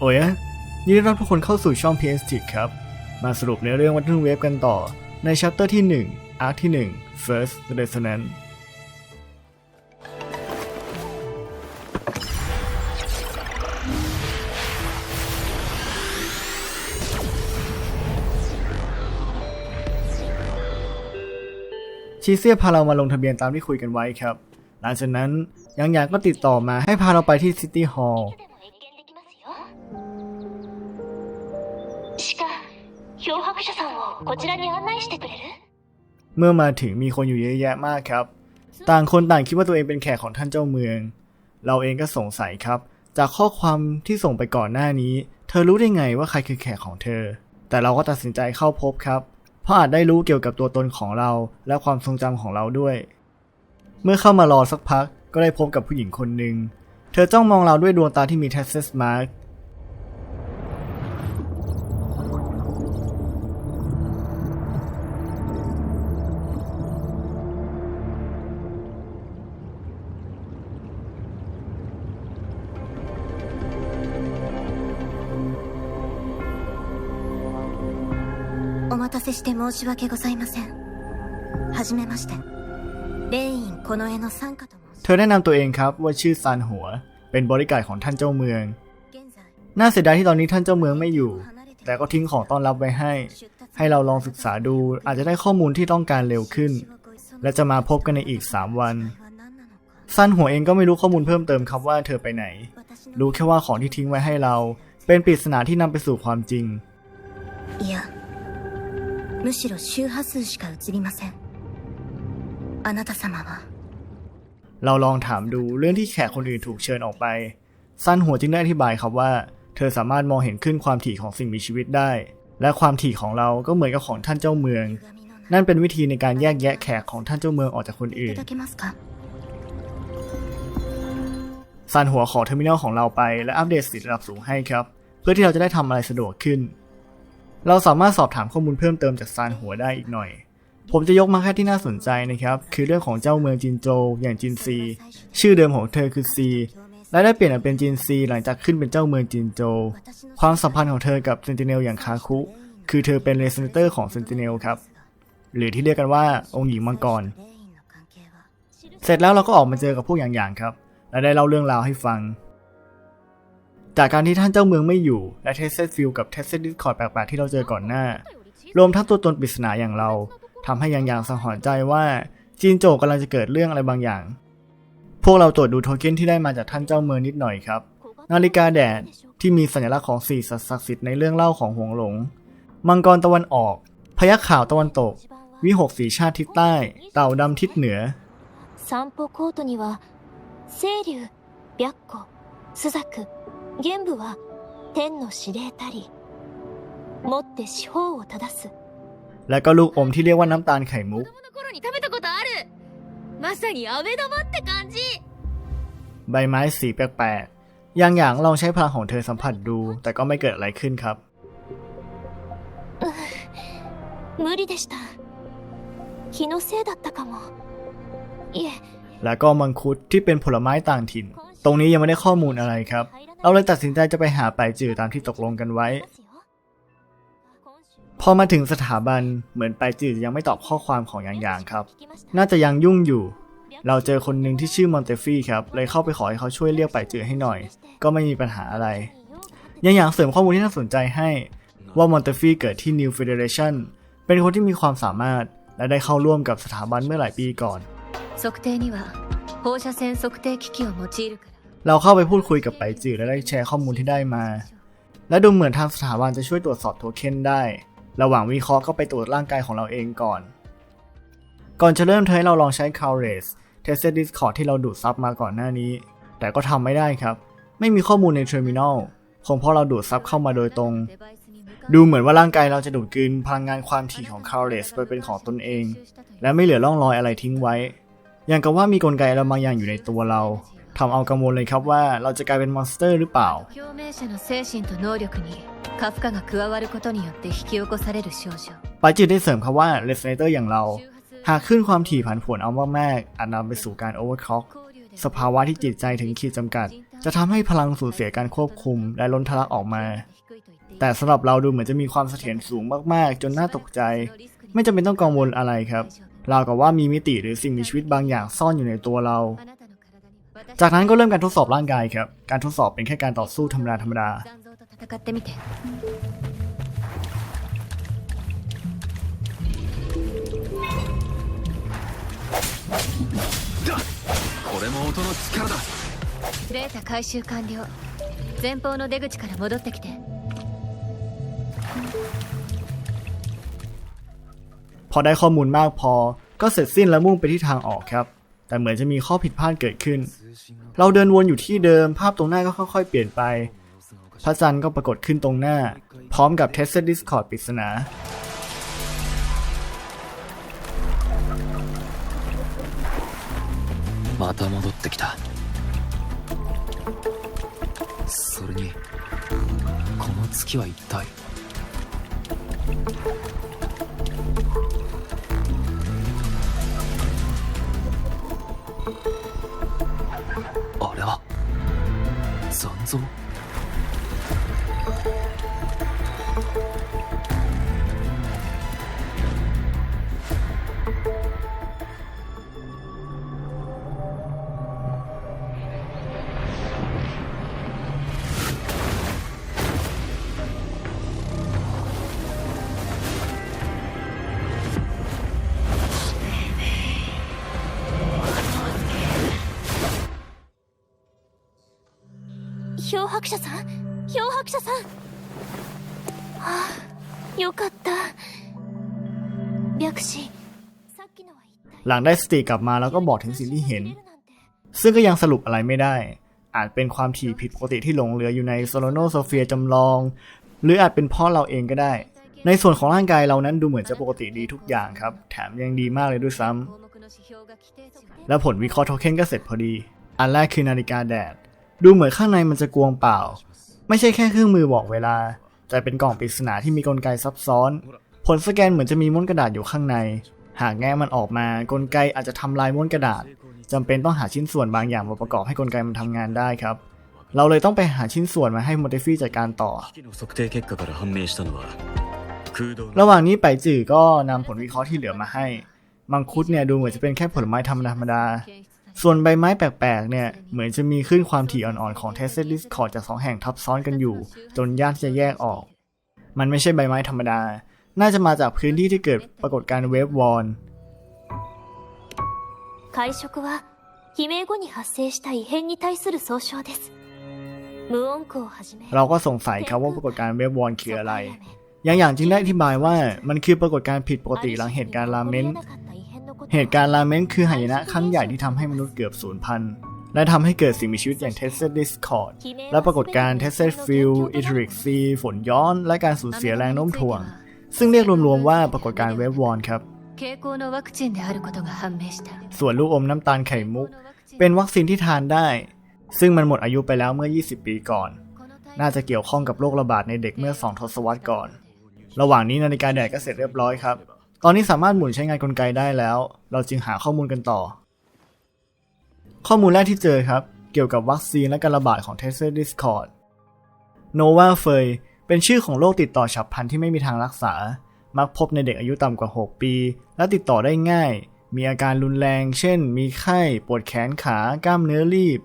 โอ้ยะยินดีต้อนรับทุกคนเข้าสู่ช่อง PS t ครับ มาสรุปในเรื่องวัตถุเวฟกันต่อในชัปเตอร์ที่ 1 อาร์คที่ 1 First Resonance ชีเซียพาเรามาลงทะเบียนตามที่คุยกันไว้ครับ หลังจากนั้นยังอยากก็ติดต่อมาให้พาเราไปที่ซิตี้ฮอลล์ 漂白者さんをこちらに案内してくれる เมื่อมาถึงมีคนอยู่เยอะแยะมากครับ ต่างคนต่างคิดว่าตัวเองเป็นแขกของท่านเจ้าเมือง เราเองก็สงสัยครับ จากข้อความที่ส่งไปก่อนหน้านี้ เธอรู้ได้ไงว่าใครคือแขกของเธอ แต่เราก็ตัดสินใจเข้าพบครับ เพราะอาจได้รู้เกี่ยวกับตัวตนของเรา และความทรงจำของเราด้วย เมื่อเข้ามารอสักพักก็ได้พบกับผู้หญิงคนหนึ่ง เธอจ้องมองเราด้วยดวงตาที่มี t e s s mark お待たせして申し訳ございません。はじめまして。レインこの絵の参加と申し เธอแนะนำตัวเองครับว่าชื่อซานหัว เป็นบริการดของท่านเจ้าเมือง 現在 น่าเสียดายที่ตอนนี้ท่านเจ้าเมืองไม่อยู่ 離れて แต่ก็ทิ้งของต้อนรับไว้ให้ 出立 ให้เราลองศึกษาดู อาจจะได้ข้อมูลที่ต้องการเร็วขึ้น และจะมาพบกันในอีก 3 วัน は何なのか ซันหัวเองก็ไม่รู้ข้อมูลเพิ่มเติมครับว่าเธอไปไหน 私の รู้แค่ว่าของที่ทิ้งไว้ให้เรา เป็นปริศนาที่นำไปสู่ความจริง いや むしろ周波数しか映りませんあなた様は เราลองถามดูเรื่องที่แขกคนอื่นถูกเชิญออกไป ซันหัวจึงได้อธิบายครับว่า เธอสามารถมองเห็นขึ้นความถี่ของสิ่งมีชีวิตได้ และความถี่ของเราก็เหมือนกับของท่านเจ้าเมือง 歪みのない นั่นเป็นวิธีในการแยกแยะแขกของท่านเจ้าเมืองออกจากคน い อื่น ただけますか ซันหัวขอเทอร์มินอลของเราไปและอัปเดตสถิติระดับสูงให้ครับ เพื่อที่เราจะได้ทำอะไรสะดวกขึ้น เราสามารถสอบถามข้อมูลเพิ่มเติมจากซานหัวได้อีกหน่อย ผมจะยกมาแค่ที่น่าสนใจนะครับ คือเรื่องของเจ้าเมืองจินโจอย่างจินซี ชื่อเดิมของเธอคือซีและได้เปลี่ยนเป็นจินซีหลังจากขึ้นเป็นเจ้าเมืองจินโจความสัมพันธ์ของเธอกับเซนติเนลอย่างคาคุ คือเธอเป็นเลสเนเตอร์ของเซนติเนลครับ หรือที่เรียกกันว่าองค์หญิงมังกร เสร็จแล้วเราก็ออกมาเจอกับพวกอย่างๆครับ และได้เล่าเรื่องราวให้ฟัง จากการที่ท่านเจ้าเมืองไม่อยู่ และเทสเซตฟิลกับเทสเซตดิสคอร์ดแปลกๆที่เราเจอก่อนหน้า รวมทั้งตัวตนปริศนาอย่างเราทำให้อย่างๆสังหรณ์ใจว่าจีนโจกำลังจะเกิดเรื่องอะไรบางอย่าง พวกเราตรวจดูโทเค็นที่ได้มาจากท่านเจ้าเมืองนิดหน่อยครับ นาฬิกาแดดที่มีสัญลักษณ์ของสี่สัตว์ศักดิ์สิทธิ์ในเรื่องเล่าของหวงหลง มังกรตะวันออก พยัคฆ์ขาวตะวันตก วิหกสีชาติทิศใต้ เต่าดำทิศเหนือ 散歩コートには清流白虎朱雀 玄武は天の司令たり持って四方を正す และก็ลูกอมที่เรียกว่าน้ำตาลไข่มุก 子供の頃に食べたことあるまさに飴玉って感じ ใบไม้สีแปลกๆ อย่างอย่างลองใช้พลังของเธอสัมผัสดู แต่ก็ไม่เกิดอะไรขึ้นครับ 無理でした気のせいだったかもいえ แล้วก็มังคุดที่เป็นผลไม้ต่างถิ่น ตรงนี้ยังไม่ได้ข้อมูลอะไรครับ เราเลยตัดสินใจจะไปหาไปจือตามที่ตกลงกันไว้ พอมาถึงสถาบันเหมือนไปจือยังไม่ตอบข้อความของอย่างอย่างครับ น่าจะยังยุ่งอยู่ เราเจอคนหนึ่งที่ชื่อมอนเตฟี่ครับ เลยเข้าไปขอให้เขาช่วยเรียกไปจือให้หน่อย ก็ไม่มีปัญหาอะไร ยังอย่างเสริมข้อมูลที่น่าสนใจให้ ว่ามอนเตฟี่เกิดที่ New Federation เป็นคนที่มีความสามารถ และได้เข้าร่วมกับสถาบันเมื่อหลายปีก่อน 測定には 放射線測定機器を用いるから เราเข้าไปพูดคุยกับไปจือและได้แชร์ข้อมูลที่ได้มา และดูเหมือนทางสถาบันจะช่วยตรวจสอบโทเค็นได้ ระหว่างวิเคราะห์ก็ไปตรวจร่างกายของเราเองก่อน ก่อนจะเริ่มเธอให้เราลองใช้ c o w r a c e เทสเซตดิสคอร์ที่เราดูดซับมาก่อนหน้านี้ แต่ก็ทำไม่ได้ครับ ไม่มีข้อมูลในเทอร์มินอลคงเพราะเราดูดซับเข้ามาโดยตรง ดูเหมือนว่าร่างกายเราจะดูดกลืนพลังงานความถี่ของ c o w r a c e ไปเป็นของตนเอง และไม่เหลือร่องรอยอะไรทิ้งไว้ อย่างกับว่ามีกลไกอะไรบางอย่างอยู่ในตัวเราทำเอากังวลเลยครับว่าเราจะกลายเป็นมอนสเตอร์หรือเปล่าปาจิตได้เสริมครับว่าเลสเนเตอร์อย่างเรา หากขึ้นความถี่ผันผวนเอามากๆอาจนำไปสู่การโอเวอร์คล็อกสภาวะที่จิตใจถึงขีดจำกัด จะทำให้พลังสูญเสียการควบคุมและล้นทะลักออกมา แต่สำหรับเราดูเหมือนจะมีความเสถียรสูงมากๆ จนน่าตกใจ ไม่จำเป็นต้องกังวลอะไรครับ ราวกับว่ามีมิติหรือสิ่งมีชีวิตบางอย่างซ่อนอยู่ในตัวเรา จากนั้นก็เริ่มการทดสอบร่างกายครับ การทดสอบเป็นแค่การต่อสู้ธรรมดาธรรมดา 残像と戦ってみてこれも音の力だデータ回収完了前方の出口から戻ってきて พอได้ข้อมูลมากพอ ก็เสร็จสิ้นและมุ่งไปที่ทางออกครับ แต่เหมือนจะมีข้อผิดพลาดเกิดขึ้น เราเดินวนอยู่ที่เดิม ภาพตรงหน้าก็ค่อยๆ เปลี่ยนไป พระจันทร์ก็ปรากฏขึ้นตรงหน้า พร้อมกับเทสเซดิสคอร์ดปริศนา また戻ってきたそれにこの月は一体 咱踪漂白者さん漂白者さんはあよかった白紙さっきのは一体 หลังได้สติกลับมาแล้วก็บอกถึงสิ่งที่เห็น 出るなんて ซึ่งก็ยังสรุปอะไรไม่ได้ อาจเป็นความถี่ผิดปกติที่หลงเหลืออยู่ในโซโลโนโซเฟียจำลอง หรืออาจเป็นเพ่อเราเองก็ได้ ในส่วนของร่างกายเรานั้นดูเหมือนจะปกติดีทุกอย่างครับ แถมยังดีมากเลยด้วยซ้ำ 項目の指標が規定値を แล้วผลวิเคราะห์โทเค็นก็เสร็จพอดี อันแรกคือนาฬิกาแดด ดูเหมือนข้างในมันจะกวงเปล่า ไม่ใช่แค่เครื่องมือบอกเวลา แต่เป็นกล่องปริศนาที่มีกลไกซับซ้อน ผลสแกนเหมือนจะมีม้วนกระดาษอยู่ข้างใน หากแง่มันออกมากลไกอาจจะทำลายม้วนกระดาษจำเป็นต้องหาชิ้นส่วนบางอย่างมาประกอบให้กลไกมันทำงานได้ครับ เราเลยต้องไปหาชิ้นส่วนมาให้มอเดฟี่จัดการต่อ ระหว่างนี้ไปจื่อก็นำผลวิเคราะห์ที่เหลือมาให้ มังคุดเนี่ยดูเหมือนจะเป็นแค่ผลไม้ธรรมดา ส่วนใบไม้แปลกๆ เนี่ย เหมือนจะมีขึ้นความถี่อ่อนๆ ของเทสเซ d ดิสคอร์ดจากสองแห่งทับซ้อนกันอยู่ จนยากที่จะแยกออก มันไม่ใช่ใบไม้ธรรมดา น่าจะมาจากพื้นที่ที่เกิดปรากฏการณ์เวฟวอน 会食は悲鳴後に発生した異変に対する総称です無音符をはじめ เราก็สงสัยครับว่าปรากฏการณ์เวฟวอนคืออะไร อย่างอย่างจึงได้อธิบายว่ามันคือปรากฏการณ์ผิดปกติหลังเหตุการณ์ลาเมนต์ เหตุการณ์ลาเมนคือหายนะครั้งใหญ่ที่ทำให้มนุษย์เกือบสูญพันธุ์และทำให้เกิดสิ่งมีชีวิตอย่าง Tested Discord และปรากฏการณ์ Tested Field e t e r i c ฝนย้อน และการสูญเสียแรงโน้มถ่วง ซึ่งเรียกรวมๆว่าปรากฏการณ์เวฟวอนครับ ส่วนลูกอมน้ำตาลไข่มุก เป็นวัคซีนที่ทานได้ ซึ่งมันหมดอายุไปแล้วเมื่อ 20 ปีก่อน น่าจะเกี่ยวข้องกับโรคระบาดในเด็กเมื่อ 2 ทศวรรษก่อน ระหว่างนี้นาฬิกาแดดก็เสร็จเรียบร้อยครับ ตอนนี้สามารถหมุนใช้งานกลไกได้แล้ว เราจึงหาข้อมูลกันต่อ ข้อมูลแรกที่เจอครับ เกี่ยวกับวัคซีนและการระบาดของ t e s t e Discord Nova f e y เป็นชื่อของโรคติดต่อฉับพลันที่ไม่มีทางรักษา มักพบในเด็กอายุต่ำกว่า 6 ปี และติดต่อได้ง่าย มีอาการรุนแรง เช่น มีไข้ ปวดแขนขา กล้ามเนื้อรีบ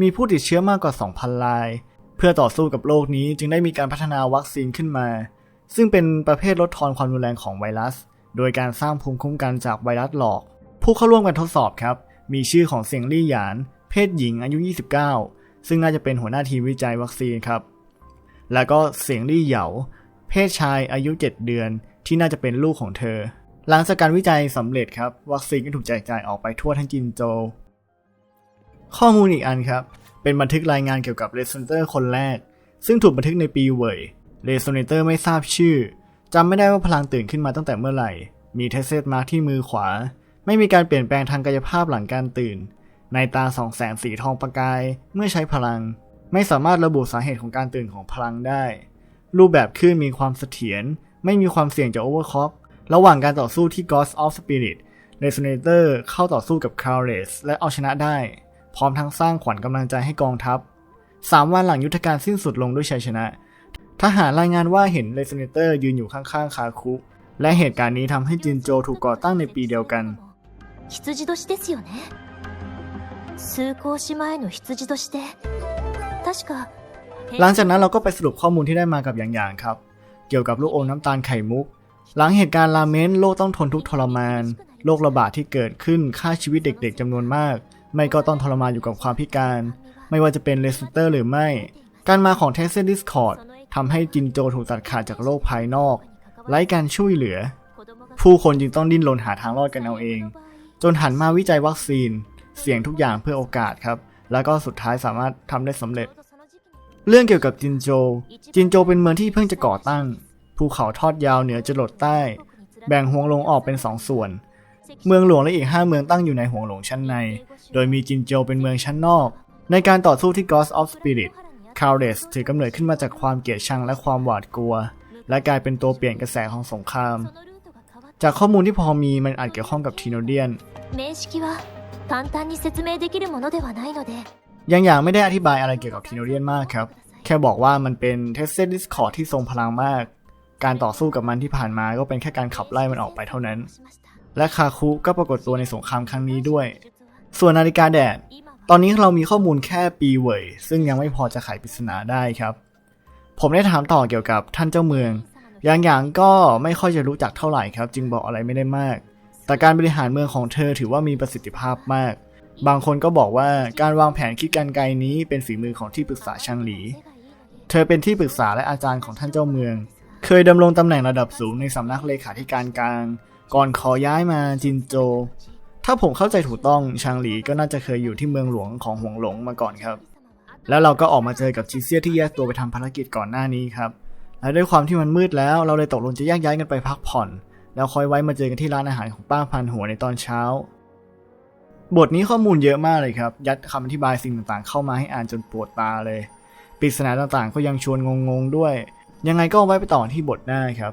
มีผู้ติดเชื้อมากกว่า 2,000 ราย เพื่อต่อสู้กับโรคนี้จึงได้มีการพัฒนาวัคซีนขึ้นมา ซึ่งเป็นประเภทลดทอนความรุนแรงของไวรัส โดยการสร้างภูมิคุ้มกันจากไวรัสหลอก ผู้เข้าร่วมการทดสอบครับ มีชื่อของเซียงลี่หยาน เพศหญิงอายุ 29 ซึ่งน่าจะเป็นหัวหน้าทีมวิจัยวัคซีนครับ แล้วก็เสียงลี่เหยา เพศชายอายุ 7 เดือน ที่น่าจะเป็นลูกของเธอ หลังจากการวิจัยสำเร็จครับ วัคซีนก็ถูกแจกจ่ายออกไปทั่วทั้งจินโจ ข้อมูลอีกอันครับ เป็นบันทึกรายงานเกี่ยวกับเร s ซ n เตอร์คนแรก ซึ่งถูกบันทึกในปีเว่ยเร s ซ n เตอร์ไม่ทราบชื่อ จำไม่ได้ว่าพลังตื่นขึ้นมาตั้งแต่เมื่อไหร่ มีเทสเซตมาร์กที่มือขวา ไม่มีการเปลี่ยนแปลงทางกายภาพหลังการตื่น ในตาสองแสงสีทองประกาย เมื่อใช้พลัง ไม่สามารถระบุสาเหตุของการตื่นของพลังได้ รูปแบบคลื่นมีความเสถียร ไม่มีความเสี่ยงจากโอเวอร์คอกระหว่างการต่อสู้ที่ Ghost of Spirit Resonator เข้าต่อสู้กับ c a r l e s และเอาชนะได้ พร้อมทั้งสร้างขวัญกำลังใจให้กองทัพสามวันหลังยุทธการสิ้นสุดลงด้วยชัยชนะ ทหารรายงานว่าเห็นเลสเนเตอร์ยืนอยู่ข้างๆคาคุ และเหตุการณ์นี้ทำให้จินโจถูกก่อตั้งในปีเดียวกัน 羊年ですよね数孔子前の羊年で確か หลังจากนั้นเราก็ไปสรุปข้อมูลที่ได้มากับอย่างๆครับ เกี่ยวกับลูกอมน้ำตาลไข่มุก หลังเหตุการณ์ราเมนโลกต้องทนทุกข์ทรมาน โรคระบาดที่เกิดขึ้นฆ่าชีวิตเด็กๆจำนวนมาก ไม่ก็ต้องทรมานอยู่กับความพิการ ไม่ว่าจะเป็นเลสเตอร์หรือไม่ การมาของเทสเซนดิสคอร์ด ทำให้จินโจถูกตัดขาดจากโลกภายนอก ไร้การช่วยเหลือ ผู้คนจึงต้องดิ้นรนหาทางรอดกันเอาเอง จนหันมาวิจัยวัคซีน เสี่ยงทุกอย่างเพื่อโอกาสครับ แล้วก็สุดท้ายสามารถทำได้สำเร็จ เรื่องเกี่ยวกับจินโจ จินโจเป็นเมืองที่เพิ่งจะก่อตั้ง ภูเขาทอดยาวเหนือจรดใต้ แบ่งห่วงหลงออกเป็นสองส่วน เมืองหลวงและอีก 5 เมืองตั้งอยู่ในห่วงหลงชั้นใน โดยมีจินโจเป็นเมืองชั้นนอก ในการต่อสู้ที่ Ghost of Spirit คาร์เรสถือกำเนิดขึ้นมาจากความเกลียดชังและความหวาดกลัว และกลายเป็นตัวเปลี่ยนกระแสของสงคราม จากข้อมูลที่พอมีมันอาจเกี่ยวข้องกับทีโนเดียนยังอย่างไม่ได้อธิบายอะไรเกี่ยวกับทีโนเดียนมากครับ แค่บอกว่ามันเป็นเทสเซดิสคอร์ที่ทรงพลังมาก การต่อสู้กับมันที่ผ่านมาก็เป็นแค่การขับไล่มันออกไปเท่านั้น และคาคุก็ปรากฏตัวในสงครามครั้งนี้ด้วย ส่วนนาฬิกาแดด ตอนนี้เรามีข้อมูลแค่ปีเว่ยซึ่งยังไม่พอจะไขปริศนาได้ครับ ผมได้ถามต่อเกี่ยวกับท่านเจ้าเมือง อย่างอย่างก็ไม่ค่อยจะรู้จักเท่าไหร่ครับ จึงบอกอะไรไม่ได้มาก แต่การบริหารเมืองของเธอถือว่ามีประสิทธิภาพมาก บางคนก็บอกว่าการวางแผนคิดการไกลนี้เป็นฝีมือของที่ปรึกษาชางหลี เธอเป็นที่ปรึกษาและอาจารย์ของท่านเจ้าเมือง เคยดำรงตำแหน่งระดับสูงในสำนักเลขาธิการกลาง ก่อนขอย้ายมาจินโจ ถ้าผมเข้าใจถูกต้องชางหลีก็น่าจะเคยอยู่ที่เมืองหลวงของหวงหลงมาก่อนครับ แล้วเราก็ออกมาเจอกับชิเซียที่แยกตัวไปทำภารกิจก่อนหน้านี้ครับ และด้วยความที่มันมืดแล้วเราเลยตกลงจะแยกย้ายกันไปพักผ่อน แล้วค่อยไว้มาเจอกันที่ร้านอาหารของป้าพันหัวในตอนเช้า บทนี้ข้อมูลเยอะมากเลยครับ ยัดคำอธิบายสิ่งต่างๆ เข้ามาให้อ่านจนปวดตาเลยปริศนาต่างๆ ก็ยังชวนงงๆด้วย ยังไงก็ไว้ไปต่อที่บทหน้าครับ